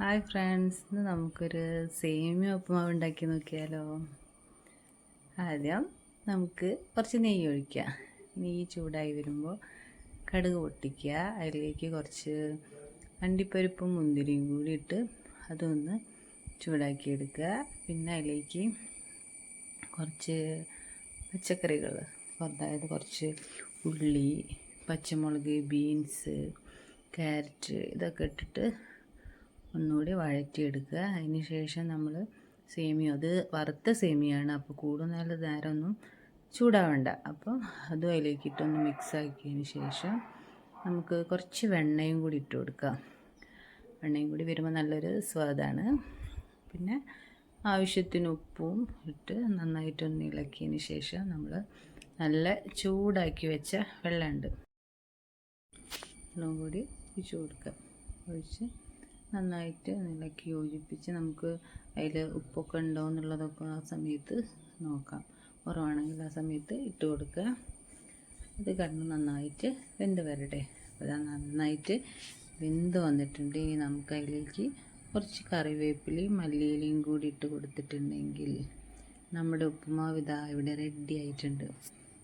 Hi friends ഇന്ന് നമുക്കൊരു സേമിയ ഉപ്പുമാവ് ഉണ്ടാക്കി നോക്കിയാലോ? ആദ്യം നമുക്ക് കുറച്ച് നെയ്യ് ഒഴിക്കുക. നെയ്യ് ചൂടായി വരുമ്പോൾ കടുക് പൊട്ടിക്കുക. അതിലേക്ക് കുറച്ച് അണ്ടിപ്പരിപ്പും മുന്തിരിയും കൂടി ഇട്ട് അതൊന്ന് ചൂടാക്കിയെടുക്കുക. പിന്നെ അതിലേക്ക് കുറച്ച് പച്ചക്കറികൾ അതായത് കുറച്ച് ഉള്ളി പച്ചമുളക് ബീൻസ് ക്യാരറ്റ് ഇതൊക്കെ ഇട്ടിട്ട് ഒന്നുകൂടി വഴറ്റിയെടുക്കുക. അതിന് ശേഷം നമ്മൾ സേമിയ അത് വറുത്ത സേമിയാണ്. അപ്പോൾ കൂടുതൽ നേരമൊന്നും ചൂടാവണ്ട. അപ്പോൾ അതും അതിലേക്ക് ഇട്ടൊന്ന് മിക്സ് ആക്കിയതിന് ശേഷം നമുക്ക് കുറച്ച് വെണ്ണയും കൂടി ഇട്ട് കൊടുക്കാം. വെണ്ണയും കൂടി വരുമ്പോൾ നല്ലൊരു സ്വാദാണ്. പിന്നെ ആവശ്യത്തിന് ഉപ്പും ഇട്ട് നന്നായിട്ടൊന്ന് ഇളക്കിയതിന് ശേഷം നമ്മൾ നല്ല ചൂടാക്കി വെച്ച വെള്ളമുണ്ട് വെള്ളം കൂടി ഒഴിച്ച് കൊടുക്കാം. ഒഴിച്ച് നന്നായിട്ട് ഇളക്കി യോജിപ്പിച്ച് നമുക്ക് അതിൽ ഉപ്പൊക്കെ ഉണ്ടോ എന്നുള്ളതൊക്കെ ആ സമയത്ത് നോക്കാം. കുറവാണെങ്കിൽ ആ സമയത്ത് ഇട്ട് കൊടുക്കുക. അത് കടന്ന് നന്നായിട്ട് വെന്ത് വരട്ടെ. അപ്പോൾ നന്നായിട്ട് വെന്ത് വന്നിട്ടുണ്ട്. ഇനി നമുക്ക് അതിലേക്ക് കുറച്ച് കറിവേപ്പിലയും മല്ലിയിലയും കൂടി ഇട്ട് കൊടുത്തിട്ടുണ്ടെങ്കിൽ നമ്മുടെ ഉപ്പുമാവ് ഇതാ ഇവിടെ റെഡി ആയിട്ടുണ്ട്.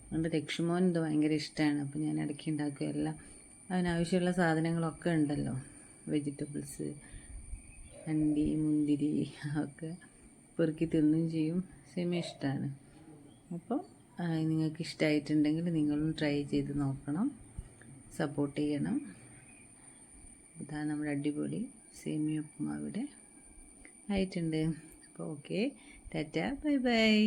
അതുകൊണ്ട് ലക്ഷ്മോൻ ഇത് ഭയങ്കര ഇഷ്ടമാണ്. അപ്പോൾ ഞാൻ ഇടയ്ക്ക് ഉണ്ടാക്കുക എല്ലാം അതിനാവശ്യമുള്ള സാധനങ്ങളൊക്കെ ഉണ്ടല്ലോ. വെജിറ്റബിൾസ് അണ്ടി മുന്തിരി ഒക്കെ പെറുക്കി തിന്നുകയും ചെയ്യും. സെമി ഇഷ്ടമാണ് അപ്പോൾ നിങ്ങൾക്ക് ഇഷ്ടമായിട്ടുണ്ടെങ്കിൽ നിങ്ങളും ട്രൈ ചെയ്ത് നോക്കണം. സപ്പോർട്ട് ചെയ്യണം. ഇതാണ് നമ്മുടെ അടിപൊളി സേമിയ ഉപ്പുമാവിടെ ആയിട്ടുണ്ട്. അപ്പോൾ ഓക്കെ. ടാറ്റ. Bye bye.